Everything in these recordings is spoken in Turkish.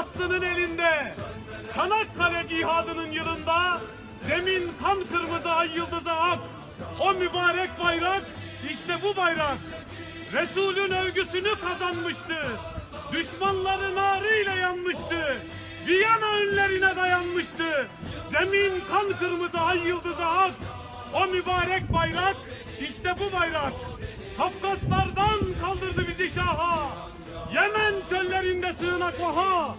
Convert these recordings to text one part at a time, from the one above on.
Batı'nın elinde Çanakkale cihadının yılında zemin kan kırmızı ay yıldızı ak. O mübarek bayrak işte bu bayrak. Resul'ün övgüsünü kazanmıştı. Düşmanları nariyle yanmıştı. Viyana önlerine dayanmıştı. Zemin kan kırmızı ay yıldızı ak. O mübarek bayrak işte bu bayrak. Kafkaslardan kaldırdı bizi şaha. Yemen çöllerinde sığınak oha.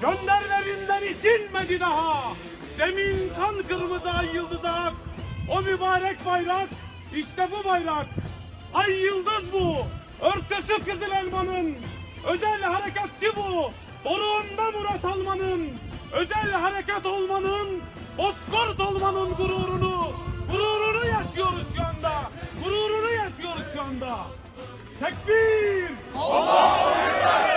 Gönderlerinden içilmedi daha. Zemin kan kırmızı ay yıldızı ak. O mübarek bayrak işte bu bayrak. Ay yıldız bu. Örtüsü kızıl elmanın. Özel harekatçı bu. Doruğunda Murat Alman'ın. Özel harekat olmanın. Bozkurt olmanın gururunu. Gururunu yaşıyoruz şu anda. Gururunu yaşıyoruz şu anda. Tekbir! Hallelujah.